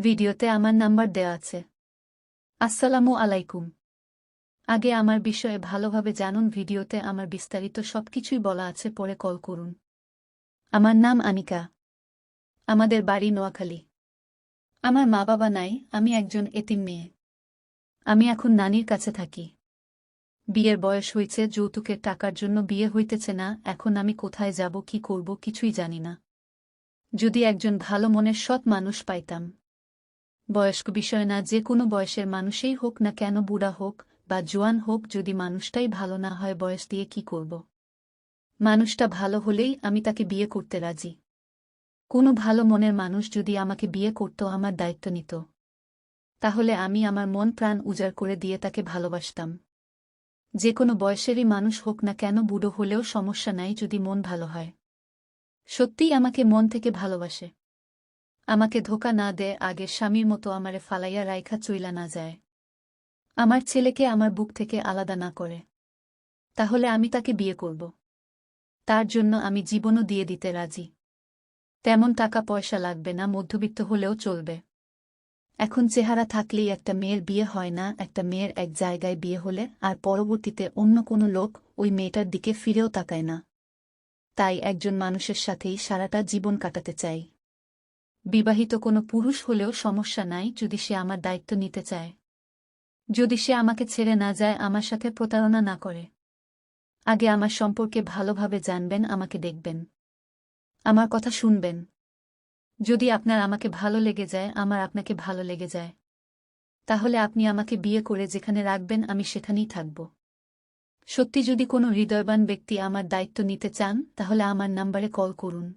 ভিডিওতে আমার নাম্বার দেওয়া আছে। আসসালামু আলাইকুম। আগে আমার বিষয়ে ভালোভাবে জানুন, ভিডিওতে আমার বিস্তারিত সবকিছুই বলা আছে, পরে কল করুন। আমার নাম আনিকা। আমাদের বাড়ি নোয়াখালী। আমার মা বাবা নাই, আমি একজন এতিম মেয়ে। আমি এখন নানির কাছে থাকি। বিয়ের বয়স হয়েছে, যৌতুকের টাকার জন্য বিয়ে হইতেছে না, এখন আমি কোথায় যাব, কি করব কিছুই জানি না। যদি একজন ভালো মনের সৎ মানুষ পাইতাম। বয়স্ক বিষয় না, যে কোনো বয়সের মানুষেই হোক না কেন, বুড়া হোক বা জোয়ান হোক, যদি মানুষটাই ভালো না হয়, বয়স দিয়ে কি করব? মানুষটা ভালো হলেই আমি তাকে বিয়ে করতে রাজি। কোনো ভালো মনের মানুষ যদি আমাকে বিয়ে করত, আমার দায়িত্ব নিত। তাহলে আমি আমার মন প্রাণ উজাড় করে দিয়ে তাকে ভালোবাসতাম। যে কোনো বয়সেরই মানুষ হোক না কেন, বুড়ো হলেও সমস্যা নাই যদি মন ভালো হয়। সত্যিই আমাকে মন থেকে ভালোবাসে। আমাকে ধোকা না দেয় আগে স্বামীর মতো আমারে ফালাইয়া রাইখা চইলা না যায়। আমার ছেলেকে আমার বুক থেকে আলাদা না করে। তাহলে আমি তাকে বিয়ে করব। তার জন্য আমি জীবনও দিয়ে দিতে রাজি। তেমন টাকা পয়সা লাগবে না, মধ্যবিত্ত হলেও চলবে। এখন চেহারা থাকলেই একটা মেয়ের বিয়ে হয় না, একটা মেয়ের এক জায়গায় বিয়ে হলে আর পরবর্তীতে অন্য কোনো লোক ওই মেয়েটার দিকে ফিরেও তাকায় না। তাই একজন মানুষের সাথেই সারাটা জীবন কাটাতে চাই। বিবাহিত কোনো পুরুষ হলেও সমস্যা নাই যদি সে আমার দায়িত্ব নিতে চায়। যদি সে আমাকে ছেড়ে না যায়, আমার সাথে প্রতারণা না করে। আগে আমার সম্পর্কে ভালোভাবে জানবেন, আমাকে দেখবেন। আমার কথা শুনবেন। যদি আপনার আমাকে ভালো লেগে যায়, আমার আপনাকে ভালো লেগে যায়। তাহলে আপনি আমাকে বিয়ে করে যেখানে রাখবেন, আমি সেখানেই থাকব। সত্যি যদি কোনো হৃদয়বান ব্যক্তি আমার দায়িত্ব নিতে চান, তাহলে আমার নাম্বারে কল করুন।